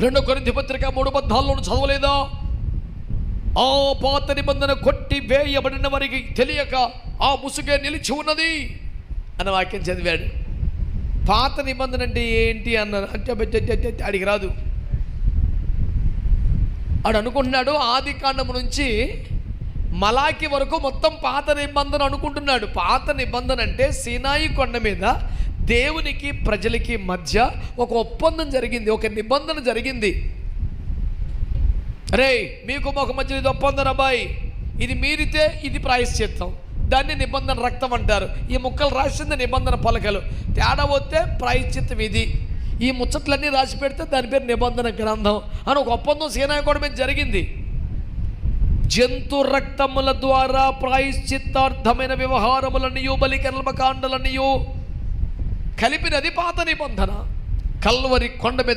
రెండో కొరింత పత్రిక మూడు పద్నాలుగులో చదవలేదా? ఆ పాత నిబంధన కొట్టి వేయబడిన వారికి తెలియక ఆ ముసుగే నిలిచి ఉన్నది అన్న వాక్యం చదివాడు. పాత నిబంధన అంటే ఏంటి అన్నాను అంటే అబ్బే, రాదు. ఆడు అనుకుంటున్నాడు ఆది కాండము నుంచి మలాకి వరకు మొత్తం పాత నిబంధన అనుకుంటున్నాడు. పాత నిబంధన అంటే సీనాయి కొండ మీద దేవునికి ప్రజలకి మధ్య ఒక ఒప్పందం జరిగింది ఒక నిబంధన జరిగింది. రే మీకు ఒక మధ్య ఇది ఒప్పందం అబ్బాయి ఇది మీరితే ఇది ప్రాయశ్చిత్తం. దాన్ని నిబంధన రక్తం అంటారు. ఈ ముక్కలు రాసింది నిబంధన పలకలు. తేడా వస్తే ప్రాయశ్చిత్తం ఇది ఈ ముచ్చట్లన్నీ రాసి పెడితే దాని పేరు నిబంధన గ్రంథం అని ఒక ఒప్పందం సేనాయకోడ మీద జరిగింది. జంతు రక్తముల ద్వారా ప్రాయశ్చిత్తార్థమైన వ్యవహారములనియు బలికర్మకాండలనియు కలిపినది పాత నిబంధన. కల్వరి కొండ మీద